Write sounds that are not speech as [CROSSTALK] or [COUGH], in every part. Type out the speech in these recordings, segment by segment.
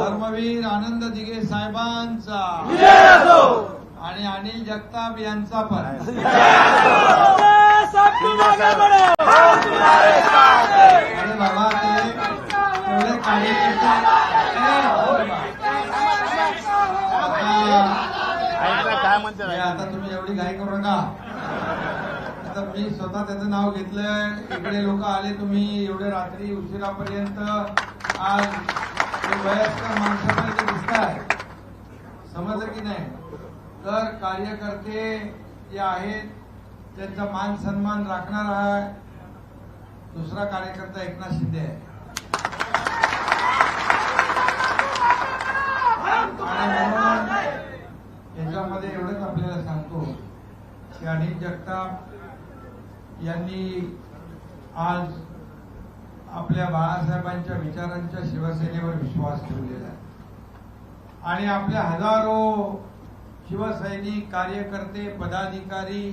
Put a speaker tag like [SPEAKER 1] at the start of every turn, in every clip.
[SPEAKER 1] धर्मवीर आनंद दिघे साहेबांचा. आणि अनिल जगताप यांचा पण. अरे बाबा ते कार्यकर्ते आता-
[SPEAKER 2] काय म्हणते
[SPEAKER 1] आता तुम्ही एवढी घाई करू नका. आता मी स्वतः त्याचं नाव घेतलंय. इकडे लोक आले तुम्ही एवढे रात्री उशिरापर्यंत. आज वयस्कर माणसांना जे दिसत आहे समजलं की नाही? तर कार्यकर्ते जे आहेत त्यांचा मान सन्मान राखणार आहे. दुसरा कार्यकर्ता एकनाथ शिंदे आहे. आणि म्हणून याच्यामध्ये एवढंच आपल्याला सांगतो की अनिल जगताप यांनी आज आपल्या बाळासाहेबांच्या विचारांच्या शिवसेनेवर विश्वास ठेवलेला आहे. आणि आपल्या हजारो शिवसैनिक कार्यकर्ते पदाधिकारी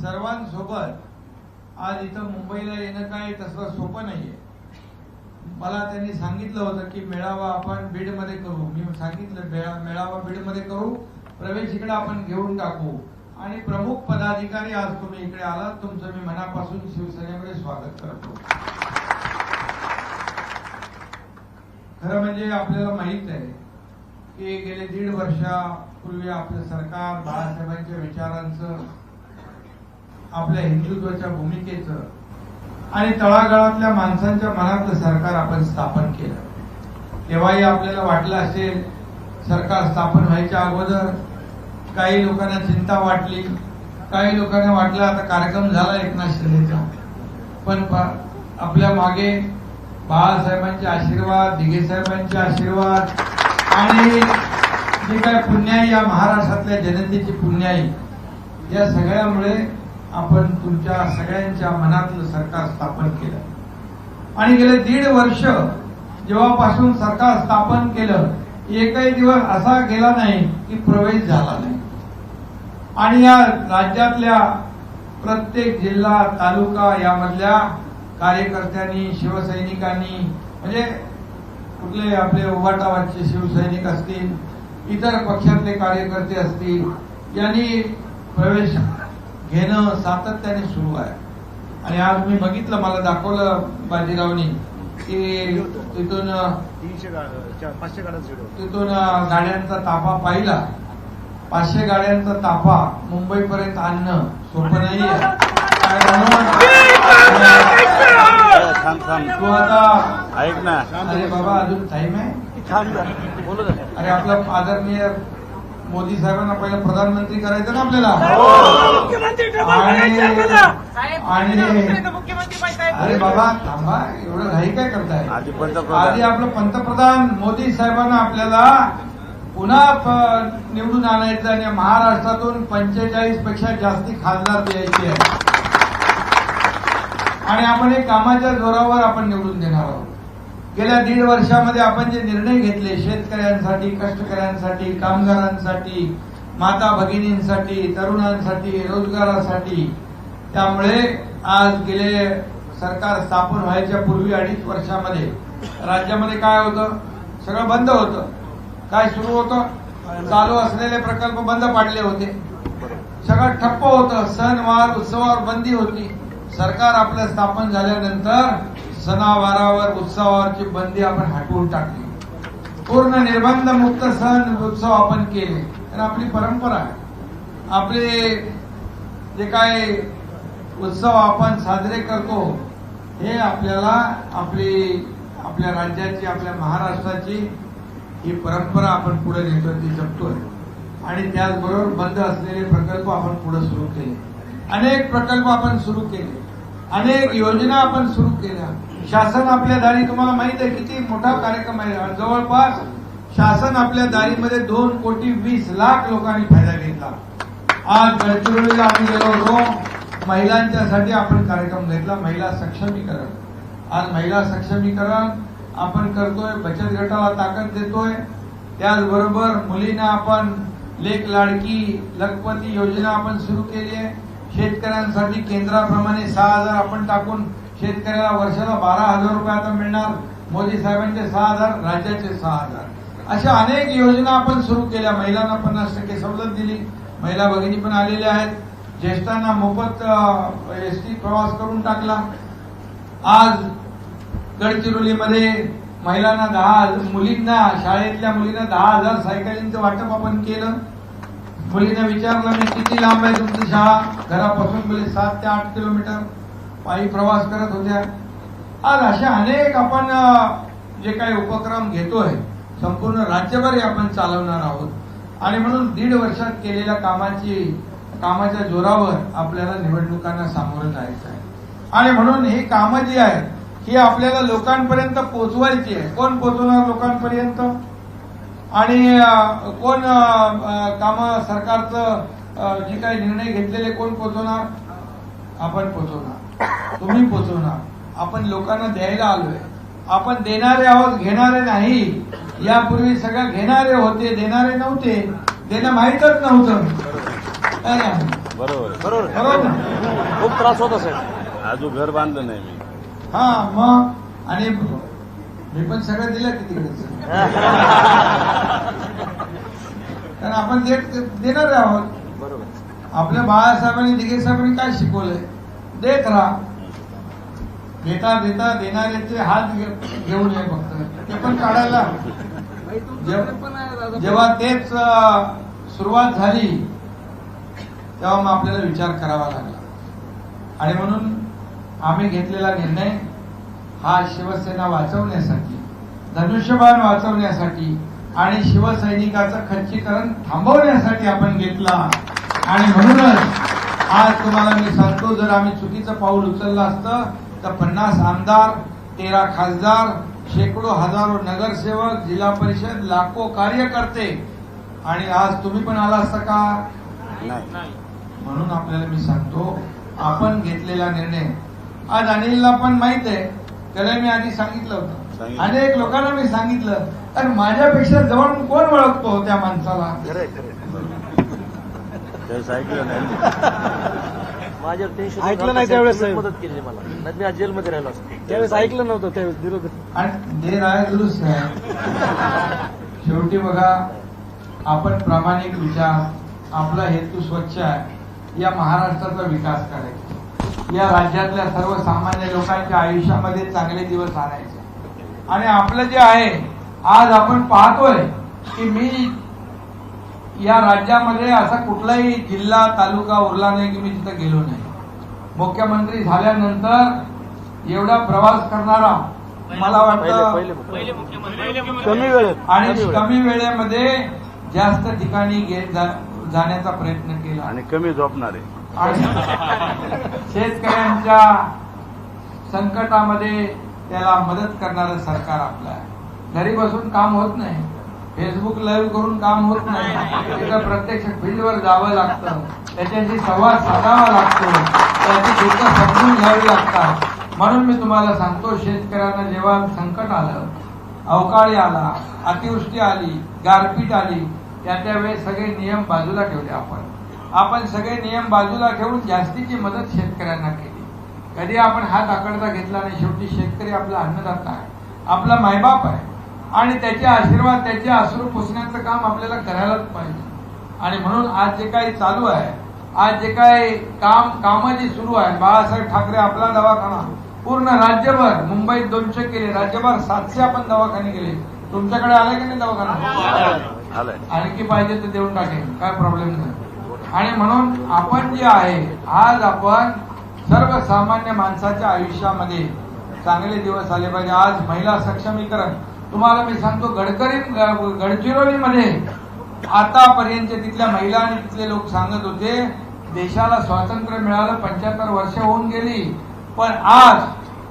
[SPEAKER 1] सर्वांसोबत आज इथं मुंबईला येणं काय तसं सोपं नाहीये. मला त्यांनी सांगितलं होतं की मेळावा आपण बीडमध्ये करू. मी सांगितलं मेळावा बीडमध्ये करू. प्रवेश इकडे आपण घेऊन टाकू. आणि प्रमुख पदाधिकारी आज तुम्ही इकडे आलात. तुमचं मी मनापासून शिवसेनेमध्ये स्वागत करतो. खरं म्हणजे आपल्याला माहीत आहे की गेले दीड वर्षापूर्वी आपलं सरकार बाळासाहेबांच्या विचारांचं आपल्या हिंदुत्वाच्या भूमिकेचं आणि तळागाळातल्या माणसांच्या मनातलं सरकार आपण स्थापन केलं. तेव्हाही आपल्याला वाटलं असेल सरकार स्थापन व्हायच्या अगोदर काही लोकांना चिंता वाटली काही लोकांना वाटलं आता कार्यक्रम झाला एकनाथ शिंदेचा. पण आपल्या मागे बाळासाहेबांचे आशीर्वाद दिघे साहेबांचे आशीर्वाद आणि जे काय पुण्याई या महाराष्ट्रातल्या जनतेची पुण्याई या सगळ्यामुळे आपण तुमच्या सगळ्यांच्या मनातलं सरकार स्थापन केलं. आणि गेले दीड वर्ष जेव्हापासून सरकार स्थापन केलं एकही दिवस असा गेला नाही की प्रवेश झाला नाही. आणि या राज्यातल्या प्रत्येक जिल्हा तालुका यामधल्या कार्यकर्त्यांनी शिवसैनिकांनी म्हणजे कुठले आपले उभाटावाचे शिवसैनिक असतील इतर पक्षातले कार्यकर्ते असतील यांनी प्रवेश घेणं सातत्याने सुरू आहे. आणि आज मी बघितलं मला दाखवलं बाजीरावनी की तिथून
[SPEAKER 2] तीनशे पाचशे
[SPEAKER 1] तिथून गाड्यांचा ताफा पाहिला. पाचशे गाड्यांचा ताफा मुंबईपर्यंत आणणं सोपं नाही आहे.
[SPEAKER 2] थांब थांब.
[SPEAKER 1] तू आता
[SPEAKER 2] ऐक ना
[SPEAKER 1] अरे बाबा अजून टाइम आहे?
[SPEAKER 2] थांब बोलू दे
[SPEAKER 1] अरे आपलं आदरणीय मोदी साहेबांना पहिलं प्रधानमंत्री करायचं ना आपल्याला? आणि अरे बाबा थांबा एवढं घाई काय करताय?
[SPEAKER 2] आधी
[SPEAKER 1] आपलं पंतप्रधान मोदी साहेबांना आपल्याला पुन्हा निवडून आणायचं आणि महाराष्ट्रातून पंचेचाळीसपेक्षा जास्ती खासदार द्यायचे आहे आणि आपण हे कामाच्या जोरावर आपण निवडून देणार आहोत. गेल्या दीड वर्षामध्ये आपण जे निर्णय घेतले शेतकऱ्यांसाठी कष्टकऱ्यांसाठी कामगारांसाठी माता भगिनींसाठी तरुणांसाठी रोजगारासाठी त्यामुळे आज गेले सरकार स्थापन व्हायच्या पूर्वी अडीच वर्षामध्ये राज्यामध्ये काय होतं? सगळं बंद होतं. काय सुरू होतं? चालू असलेले प्रकल्प बंद पाडले होते. सगळं ठप्प होतं. सणवार उत्सवावर बंदी होती. सरकार आपलं स्थापन झाल्यानंतर सणावारावर उत्सवावरची बंदी आपण हटवून टाकली. पूर्ण निर्बंध मुक्त सण उत्सव आपण केले. तर आपली परंपरा आहे. आपले जे काय उत्सव आपण साजरे करतो हे आपल्याला आपली आपल्या राज्याची आपल्या महाराष्ट्राची ही परंपरा आपण पुढे नेतो ती जपतोय. आणि त्याचबरोबर बंद असलेले प्रकल्प आपण पुढे सुरू केले. अनेक प्रकल्प आपण सुरू केले. अनेक योजना आपण सुरू केल्या. शासन आपल्या दारी तुम्हाला माहीत आहे किती मोठा कार्यक्रम आहे. जवळपास शासन आपल्या दारीमध्ये दोन कोटी वीस लाख लोकांनी फायदा घेतला. आज गडचिरोलीला आम्ही गेलो होतो. महिलांच्यासाठी आपण कार्यक्रम घेतला महिला सक्षमीकरण. आज महिला सक्षमीकरण आपण करतोय बचत गटाला ताकद देतोय. त्याचबरोबर मुलींना आपण लेख लाडकी लखपती योजना आपण सुरू केली आहे. शेतकऱ्यांसाठी केंद्राप्रमाणे सहा हजार आपण टाकून शेतकऱ्याला वर्षाला बारा हजार रुपये आता मिळणार. मोदी साहेबांचे सहा हजार राज्याचे सहा हजार. अशा अनेक योजना आपण सुरू केल्या. महिलांना पन्नास टक्के सवलत दिली. महिला भगिनी पण आलेल्या आहेत. ज्येष्ठांना मोफत एस टी प्रवास करून टाकला. आज गडचिरोलीमध्ये महिलांना दहा मुलींना शाळेतल्या मुलींना दहा हजार सायकलींचं वाटप आपण केलं. मुलींना विचारलं मी किती लांब आहे तुमची शाळा? घरापासून मुली सात ते आठ किलोमीटर. पायी प्रवास करत होत्या. आज अशा अनेक आपण जे काही उपक्रम घेतोय संपूर्ण राज्यभर आपण चालवणार आहोत. आणि म्हणून दीड वर्षात केलेल्या कामाची कामाच्या जोरावर आपल्याला निवडणुकांना सामोरं जायचं आहे. आणि म्हणून ही कामं जी आहेत ही आपल्याला लोकांपर्यंत पोचवायची आहे. कोण पोचवणार लोकांपर्यंत? आणि कोण काम सरकारचं जे काही निर्णय घेतलेले कोण पोचवणार? आपण पोचवणार. तुम्ही पोचवणार. आपण लोकांना द्यायला आलोय. आपण देणारे आहोत घेणारे नाही. यापूर्वी सगळं घेणारे होते देणारे नव्हते. देणं माहीतच नव्हतं. ना?
[SPEAKER 2] बरोबर.
[SPEAKER 3] बरोबर आहे.
[SPEAKER 1] बरोबर ना?
[SPEAKER 3] खूप त्रास होत असेल.
[SPEAKER 2] अजून घर बांधलं नाही मी.
[SPEAKER 1] हा मग? आणि मी पण सगळं दिलं की तिकडे [LAUGHS] कारण आपण देत देणार आहोत.
[SPEAKER 3] बरोबर.
[SPEAKER 1] आपल्या बाळासाहेबांनी दिघे साहेबांनी काय शिकवलंय? देत राहा. देता देता देणाऱ्याचे हात घेऊन ये फक्त. ते पण काढायला. जेव्हा जेव्हा तेच सुरुवात झाली तेव्हा मग आपल्याला विचार करावा लागला. आणि म्हणून आम्ही घेतलेला निर्णय हा शिवसेना वाचवण्यासाठी धनुष्यबाण वाचवण्यासाठी आणि शिवसैनिकाचं खच्चीकरण थांबवण्यासाठी आपण घेतला. आणि म्हणूनच आज तुम्हाला मी सांगतो जर आम्ही चुकीचं पाऊल उचललं असतं तर पन्नास आमदार तेरा खासदार शेकडो हजारो नगरसेवक जिल्हा परिषद लाखो कार्यकर्ते. आणि आज तुम्ही पण आला असता का?
[SPEAKER 2] नाही.
[SPEAKER 1] म्हणून आपल्याला मी सांगतो आपण घेतलेला निर्णय. आज अनिलला पण माहीत आहे त्याला मी आधी सांगितलं होतं. अनेक लोकांना मी सांगितलं कारण माझ्यापेक्षा जवळ कोण ओळखतो त्या माणसाला?
[SPEAKER 3] माझ्यावर टेन्शन
[SPEAKER 4] ऐकलं नाही त्यावेळेस.
[SPEAKER 3] मदत केली मला. नाही मी आज जेलमध्ये राहिलो असतो.
[SPEAKER 4] त्यावेळेस ऐकलं नव्हतं त्यावेळेस विरोध
[SPEAKER 1] आणि देर आहे दुरुस्त आहे. शेवटी बघा आपण प्रामाणिक विचार आपला हेतू स्वच्छ आहे. या महाराष्ट्राचा विकास करायचा. या राज्यातल्या सर्वसामान्य लोकांच्या आयुष्यामध्ये चांगले दिवस आणायचे. आणि आपलं जे आहे आज आपण पाहतोय की मी या राज्यामध्ये असा कुठलाही जिल्हा तालुका उरला नाही की मी तिथं गेलो नाही. मुख्यमंत्री झाल्यानंतर एवढा प्रवास करणारा मला वाटतं आणि
[SPEAKER 3] कमी वेळ.
[SPEAKER 1] कमी वेळेमध्ये जास्त ठिकाणी जाण्याचा प्रयत्न केला.
[SPEAKER 2] आणि कमी झोपणार. आहे
[SPEAKER 1] आणि [LAUGHS] शेतकऱ्यांच्या संकटामध्ये त्याला मदत करणारं सरकार आपलं आहे. घरी बसून काम होत नाही. फेसबुक लाईव्ह करून काम होत नाही. तिथं प्रत्यक्ष फील्डवर जावं लागतं. त्याच्याशी संवाद साधावा लागतो. त्याची दुःख समजून घ्यावी लागतात. म्हणून मी तुम्हाला सांगतो शेतकऱ्यांना जेव्हा संकट आलं अवकाळी आला अतिवृष्टी आली गारपीट आली त्या त्यावेळेस सगळे नियम बाजूला ठेवले आपण. आपण सगळे नियम बाजूला ठेवून जास्तीची मदत शेतकऱ्यांना केली. कधी आपण हात आकडता घेतला नाही शेवटी शेतकरी आपला अन्नदाता आहे आपला मायबाप आहे आणि त्याचे आशीर्वाद त्याचे अश्रू पुसण्याचं काम आपल्याला करायलाच पाहिजे. आणि म्हणून आज जे काही चालू आहे आज जे काही काम कामं जी सुरू आहे बाळासाहेब ठाकरे आपला दवाखाना पूर्ण राज्यभर मुंबईत दोनशे केले राज्यभर सातशे आपण दवाखाने गेले तुमच्याकडे आले की नाही दवाखाना? आणखी पाहिजे तर देऊन टाकेन काय प्रॉब्लेम नाही. आणि म्हणून आपण जे आहे आज आपण सर्वसामान्य माणसाच्या आयुष्यामध्ये चांगले दिवस आले पाहिजे. आज महिला सक्षमीकरण. तुम्हाला मी सांगतो गडकरी गडचिरोलीमध्ये आतापर्यंत तिथल्या महिला आणि तिथले लोक सांगत होते देशाला स्वातंत्र्य मिळालं पंच्याहत्तर वर्ष होऊन गेली. पण आज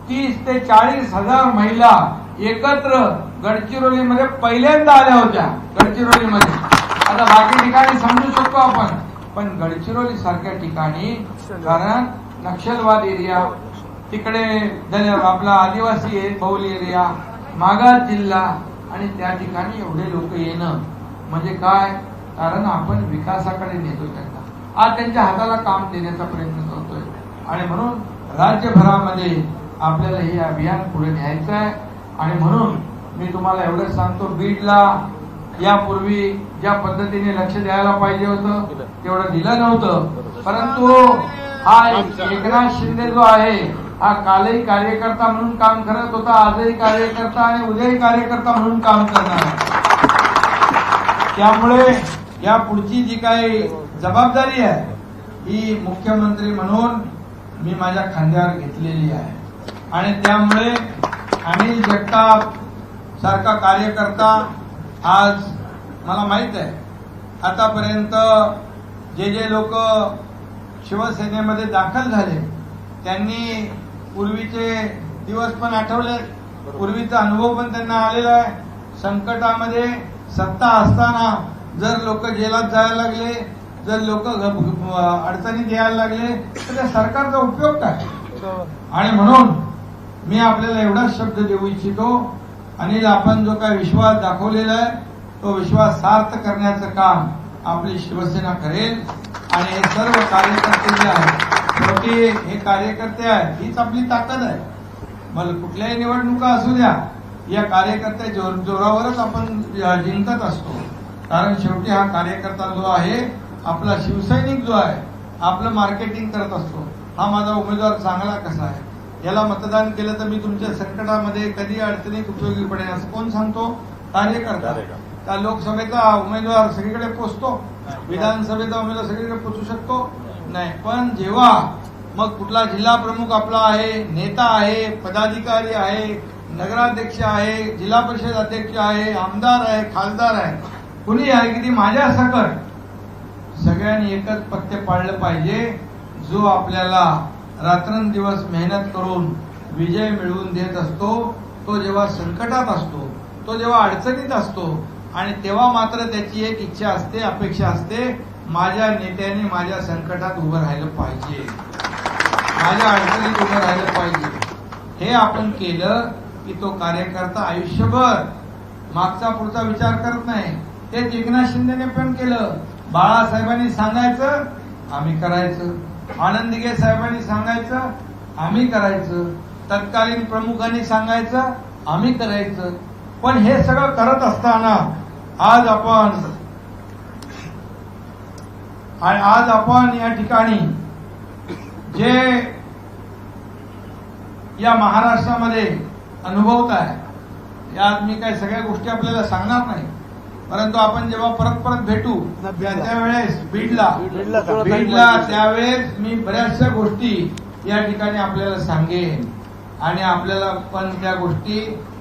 [SPEAKER 1] तीस ते चाळीस हजार महिला एकत्र गडचिरोलीमध्ये पहिल्यांदा आल्या होत्या गडचिरोलीमध्ये. आता बाकी ठिकाणी समजू शकतो आपण. पण गडचिरोली सारख्या ठिकाणी कारण नक्षलवाद एरिया तिकडे आपला आदिवासी आहे, एरिया मागास जिल्हा आणि त्या ठिकाणी एवढे लोक येणं म्हणजे काय? कारण आपण विकासाकडे नेतो त्यांना. आज त्यांच्या हाताला काम देण्याचा प्रयत्न करतोय. आणि म्हणून राज्यभरामध्ये आपल्याला हे अभियान पुढे न्यायचं आहे. आणि म्हणून मी तुम्हाला एवढंच सांगतो बीडला यापूर्वी ज्या पद्धतीने लक्ष द्यायला पाहिजे होतं तेवढं दिलं नव्हतं. परंतु हा एक- एकनाथ शिंदे जो आहे हा कालही कार्यकर्ता म्हणून काम करत होता आजही कार्यकर्ता आणि उद्याही कार्यकर्ता म्हणून काम करणार आहे. त्यामुळे या पुढची जी काही जबाबदारी आहे ही मुख्यमंत्री म्हणून मी माझ्या खांद्यावर घेतलेली आहे. आणि त्यामुळे अनिल जगताप सारखा कार्यकर्ता आज मला माहीत आहे आतापर्यंत जे जे लोक शिवसेनेमध्ये दाखल झाले त्यांनी पूर्वीचे दिवस पण आठवले. पूर्वीचा अनुभव पण त्यांना आलेला आहे. संकटामध्ये सत्ता असताना जर लोक जेलात जायला लागले जर लोक अडचणीत यायला लागले तर त्या सरकारचा उपयोग काय? आणि म्हणून मी आपल्याला एवढाच शब्द देऊ इच्छितो. अनिल आपण जो काय विश्वास दाखवलेला आहे तो विश्वास सार्थ करण्याचं काम आपली शिवसेना करेल आणि हे सर्व कार्यकर्ते जे आहेत शेवटी हे कार्यकर्ते आहेत हीच आपली ताकद आहे. मग कुठल्याही निवडणुका असू द्या या कार्यकर्ते जोर जोरावरच आपण जिंकत असतो. कारण शेवटी हा कार्यकर्ता जो आहे आपला शिवसैनिक जो आहे आपलं मार्केटिंग करत असतो. हा माझा उमेदवार चांगला कसा आहे? याला मतदान केलं तर मी तुमच्या संकटामध्ये कधी अडचणीत उपयोगी पडेल असं कोण सांगतो? कार्यकर्ता.
[SPEAKER 2] कार्यकर्ता.
[SPEAKER 1] का लोकसभेचा उमेदवार सगळीकडे पोचतो. विधानसभेचा उमेदवार सगळीकडे पोचू शकतो. नाही पण जेव्हा मग कुठला जिल्हा प्रमुख आपला आहे नेता आहे पदाधिकारी आहे नगराध्यक्ष आहे जिल्हा परिषद अध्यक्ष आहे आमदार आहे खासदार आहे कुणी आहे की ती माझ्या सकट सगळ्यांनी एकच पत्ते पाळलं पाहिजे जो आपल्याला रात्रंदिवस मेहनत करून विजय मिळवून देत असतो तो जेव्हा संकटात असतो तो जेव्हा अडचणीत असतो आणि तेव्हा मात्र त्याची एक इच्छा असते अपेक्षा असते माझ्या नेत्याने माझ्या संकटात उभं राहिलं पाहिजे. माझ्या अडचणीत उभं राहिलं पाहिजे. हे आपण केलं की तो कार्यकर्ता आयुष्यभर मागचा पुढचा विचार करत नाही. तेच एकनाथ शिंदेने पण केलं. बाळासाहेबांनी सांगायचं आम्ही करायचं. आनंदगे साहेबांनी सांगायचं आम्ही करायचं. तत्कालीन प्रमुखांनी सांगायचं आम्ही करायचं. पण हे सगळं करत असताना आज आपण आणि आज आपण या ठिकाणी जे या महाराष्ट्रामध्ये अनुभवत आहे यात मी काय सगळ्या गोष्टी आपल्याला सांगणार नाही. परंतु आपण जेव्हा परत परत भेटू त्या त्यावेळेस बीडला?
[SPEAKER 4] बीडला
[SPEAKER 1] त्यावेळेस मी बऱ्याचशा गोष्टी या ठिकाणी आपल्याला सांगेन. आणि आपल्याला पण त्या गोष्टी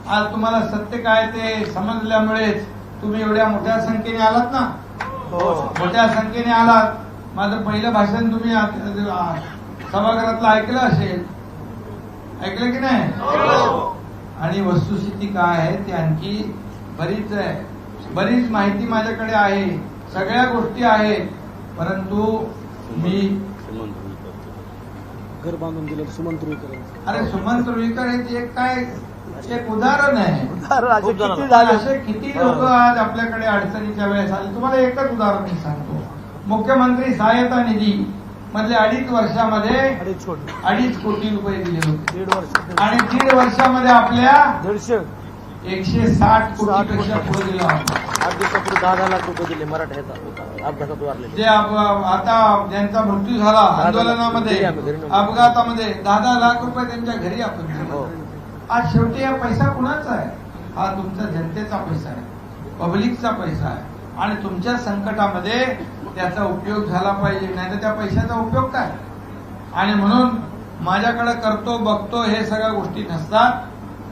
[SPEAKER 1] आज तुम्हाला सत्य काय ते समजल्यामुळेच तुम्ही एवढ्या मोठ्या संख्येने आलात ना? मोठ्या संख्येने आलात. माझं पहिलं भाषण तुम्ही सभागृहातलं ऐकलं असेल? ऐकलं की नाही? आणि वस्तुस्थिती काय आहे ती आणखी बरीच आहे. बरीच माहिती माझ्याकडे आहे. सगळ्या गोष्टी आहेत. परंतु मी.
[SPEAKER 4] घर बांधून दिलं सुमंत रुईकर
[SPEAKER 1] अरे सुमंत रुईकर हे ते एक काय एक उदाहरण आहे
[SPEAKER 4] असे किती
[SPEAKER 1] असे
[SPEAKER 4] झाले
[SPEAKER 1] किती लोक आज आपल्याकडे अडचणीच्या वेळेस आले? तुम्हाला एकच उदाहरण मी सांगतो. मुख्यमंत्री सहायता निधी मधले अडीच वर्षामध्ये
[SPEAKER 4] अडीच कोटी.
[SPEAKER 1] रुपये दिले होते. आणि दीड वर्षामध्ये आपल्या
[SPEAKER 4] दीडशे.
[SPEAKER 1] एकशे साठ कोटी. पेक्षा पुढे.
[SPEAKER 3] आठ दिवसापूर्वी दहा दहा लाख रुपये दिले अपघातात वारले
[SPEAKER 1] जे आता ज्यांचा मृत्यू झाला आंदोलनामध्ये अपघातामध्ये दहा दहा लाख रुपये त्यांच्या घरी आपण दिले.
[SPEAKER 3] हो.
[SPEAKER 1] आज शेवटी हा पैसा कुणाचा आहे? हा तुमचा जनतेचा पैसा आहे. पब्लिकचा पैसा आहे. आणि तुमच्या संकटामध्ये त्याचा उपयोग झाला पाहिजे. नाही तर त्या पैशाचा उपयोग काय? आणि म्हणून माझ्याकडे करतो बघतो हे सगळ्या गोष्टी नसतात.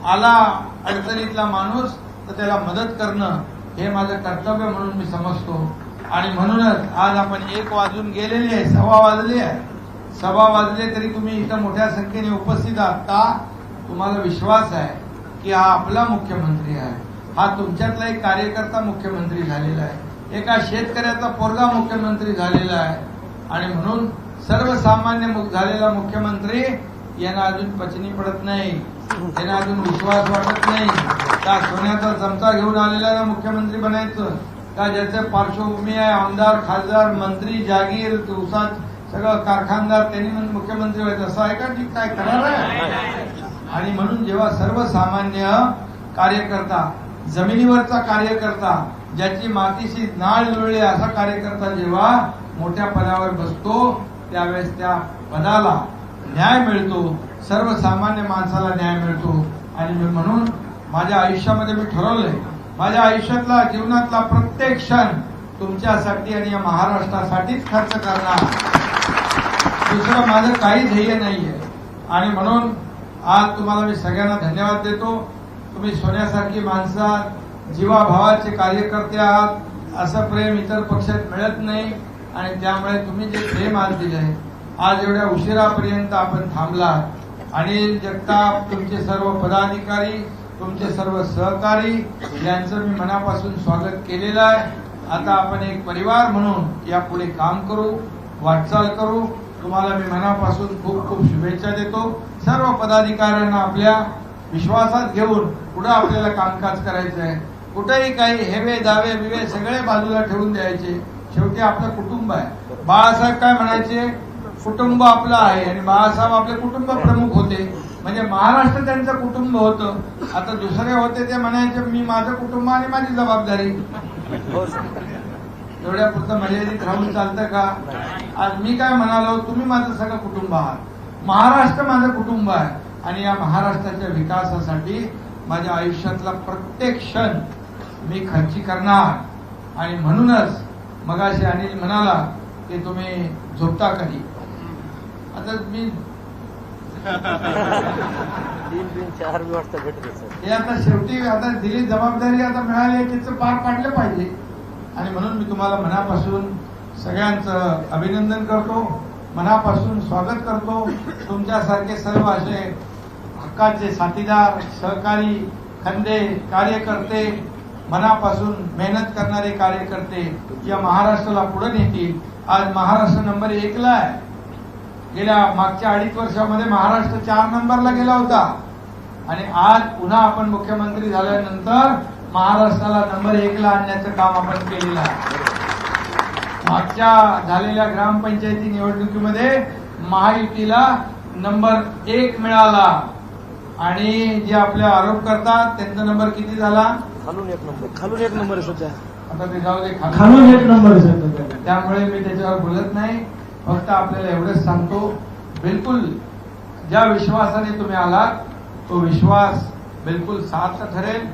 [SPEAKER 1] आला अडचणीतला माणूस तर त्याला मदत करणं हे माझं कर्तव्य म्हणून मी समजतो. आणि म्हणूनच आज आपण एक वाजून गेलेले आहे सव्वा वाजले आहे. सव्वा वाजले तरी तुम्ही इथं मोठ्या संख्येने उपस्थित आहात का? तुम्हाला विश्वास आहे की हा आपला मुख्यमंत्री आहे. हा तुमच्यातला एक कार्यकर्ता मुख्यमंत्री झालेला आहे. एका शेतकऱ्याचा पोरगा मुख्यमंत्री झालेला आहे. आणि म्हणून सर्वसामान्य झालेला मुख्यमंत्री यांना अजून पचनी पडत नाही. त्यांना अजून विश्वास वाटत नाही. का सोन्याचा चमचा घेऊन आलेला मुख्यमंत्री बनायचं? का ज्याचे पार्श्वभूमी आहे आमदार खासदार मंत्री जागीर दिवसात सगळं कारखानदार त्यांनी म्हणून मुख्यमंत्री व्हायचं? असं आहे का? ठीक काय करणार आहे? आणि म्हणून जेव्हा सर्वसामान्य कार्यकर्ता जमिनीवरचा कार्यकर्ता ज्याची मातीशी नाळ जुळली असा कार्यकर्ता जेव्हा मोठ्या पदावर बसतो त्यावेळेस त्या पदाला न्याय मिळतो. सर्वसामान्य माणसाला न्याय मिळतो. आणि मी म्हणून माझ्या आयुष्यामध्ये मी ठरवलंय माझ्या आयुष्यातला जीवनातला प्रत्येक क्षण तुमच्यासाठी आणि या महाराष्ट्रासाठीच खर्च करणार. दुसरं माझं काही ध्येय नाहीये. आणि म्हणून आज तुम्हाला मी सगळ्यांना धन्यवाद देतो. तुम्ही सोन्यासारखी माणसं जीवाभावाचे कार्यकर्ते आहात असं प्रेम इतर पक्षात मिळत नाही आणि त्यामुळे तुम्ही जे प्रेम आज दिलंय आज एवढ्या उशिरापर्यंत आपण थांबला आणि जगताप तुमचे सर्व पदाधिकारी तुमचे सर्व सहकारी यांचं मी मनापासून स्वागत केलेलं आहे. आता आपण एक परिवार म्हणून यापुढे काम करू वाटचाल करू. तुम्हाला मी मनापासून खूप खूप शुभेच्छा देतो. सर्व पदाधिकाऱ्यांना आपल्या विश्वासात घेऊन पुढे आपल्याला कामकाज करायचं आहे. कुठेही काही हेवे दावे बिवे सगळे बाजूला ठेवून द्यायचे. शेवटी आपलं कुटुंब आहे. बाळासाहेब काय म्हणायचे? कुटुंब आपलं आहे आणि बाळासाहेब आपले कुटुंब प्रमुख होते. म्हणजे महाराष्ट्र त्यांचं कुटुंब होतं. आता दुसरे होते ते म्हणायचे मी माझं कुटुंब आणि माझी जबाबदारी.
[SPEAKER 3] हो
[SPEAKER 1] एवढ्या पुरतं मर्यादित राहून चालतं का? आज मी काय म्हणालो तुम्ही माझं सगळं कुटुंब आहात. महाराष्ट्र माझं कुटुंब आहे. आणि या महाराष्ट्राच्या विकासासाठी माझ्या आयुष्यातला प्रत्येक क्षण मी खर्ची करणार. आणि म्हणूनच मगाशी अनिल म्हणाला की तुम्ही झोपता कधी? आता मी
[SPEAKER 3] तीन तीन चार बी वाजता भेटते सर.
[SPEAKER 1] हे आता शेवटी आता दिली जबाबदारी आता मिळाली तिचं पार पाडलं पाहिजे. आणि म्हणून मी तुम्हाला मनापासून सगळ्यांचं अभिनंदन करतो. मनापासून स्वागत करतो. तुमच्यासारखे सर्व असे हक्काचे साथीदार सहकारी खंदे कार्यकर्ते मनापासून मेहनत करणारे कार्यकर्ते या महाराष्ट्राला पुढे नेतील. आज महाराष्ट्र नंबर एकला आहे. गेल्या मागच्या अडीच वर्षामध्ये महाराष्ट्र चार नंबरला गेला होता. आणि आज पुन्हा आपण मुख्यमंत्री झाल्यानंतर महाराष्ट्राला नंबर एकला आणण्याचं काम आपण केलेलं आहे. मागच्या झालेल्या ग्रामपंचायती निवडणुकीमध्ये महायुतीला नंबर एक मिळाला. आणि जे आपले आरोप करतात त्यांचा नंबर किती झाला?
[SPEAKER 3] खालून एक नंबर.
[SPEAKER 4] खालून एक नंबर आहे सध्या.
[SPEAKER 1] आता ते जाऊ दे खाली.
[SPEAKER 5] खालून एक नंबर.
[SPEAKER 1] त्यामुळे मी त्याच्यावर बोलत नाही. फक्त आपल्याला एवढंच सांगतो बिलकुल ज्या विश्वासाने तुम्ही आलात तो विश्वास बिलकुल सार्थ ठरेल.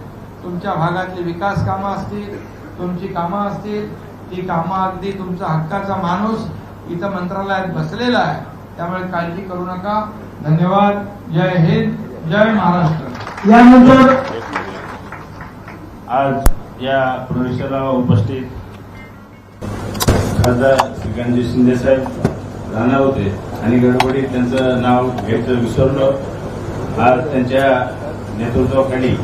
[SPEAKER 1] तुमच्या भागातली विकास कामं असतील तुमची कामं असतील ती कामं अगदी तुमचा हक्काचा माणूस इथं मंत्रालयात बसलेला आहे. त्यामुळे काळजी करू नका. धन्यवाद. जय हिंद. जय महाराष्ट्र.
[SPEAKER 5] यानंतर
[SPEAKER 6] आज या प्रवेशाला उपस्थित खासदार श्रीकांतजी शिंदे साहेब राहणार होते आणि गडबडीत त्यांचं नाव घ्यायचं विसरलो. आज त्यांच्या नेतृत्वाखाली